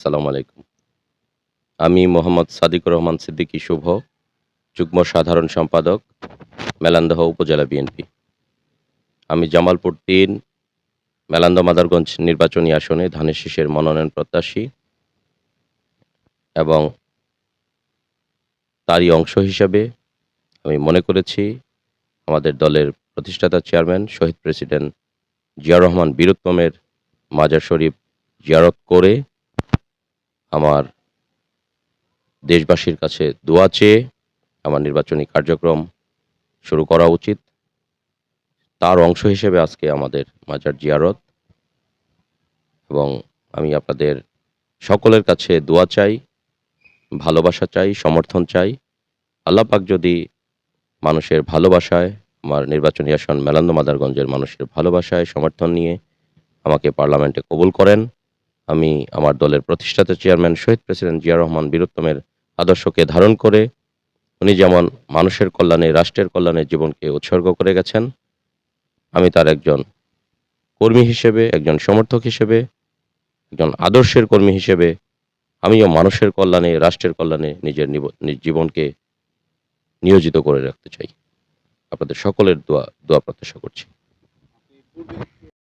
আসসালামু আলাইকুম। আমি মোহাম্মদ সাদিকুর রহমান সিদ্দিকী, শুভ যুগ্ম সাধারণ সম্পাদক, মেলান্দহ উপজেলা বিএনপি আমি জামালপুর তিন, মেলান্দ মাদারগঞ্জ নির্বাচনী আসনে ধানের শীষের মনোনয়ন প্রত্যাশী এবং তারই অংশ হিসাবে আমি মনে করেছি আমাদের দলের প্রতিষ্ঠাতা চেয়ারম্যান, শহীদ প্রেসিডেন্ট জিয়া রহমান বীরুত্তমের মাজার শরীফ জিয়ারত করে আমার দেশবাসীর কাছে দোয়া চেয়ে আমার নির্বাচনী কার্যক্রম শুরু করা উচিত। তার অংশ হিসেবে আজকে আমাদের মাজার জিয়ারত। এবং আমি আপনাদের সকলের কাছে দোয়া চাই, ভালোবাসা চাই, সমর্থন চাই। আল্লাহ পাক যদি মানুষের ভালোবাসায়, আমার নির্বাচনী আসন মেলান্দ মাদারগঞ্জের মানুষের ভালোবাসায় সমর্থন নিয়ে আমাকে পার্লামেন্টে কবুল করেন। আমি আমার দলের প্রতিষ্ঠাতা চেয়ারম্যান শহীদ প্রেসিডেন্ট জিয়া রহমান বীরুত্তমের আদর্শকে ধারণ করে উনি যেমন মানুষের কল্যাণে, রাষ্ট্রের কল্যাণে জীবনকে উৎসর্গ করে গেছেন, আমি তার একজন কর্মী হিসেবে, একজন সমর্থক হিসেবে, একজন আদর্শের কর্মী হিসেবে, আমিও মানুষের কল্যাণে, রাষ্ট্রের কল্যাণে নিজের জীবনকে নিয়োজিত করে রাখতে চাই। আপনাদের সকলের দোয়া দোয়া প্রত্যাশা করছি।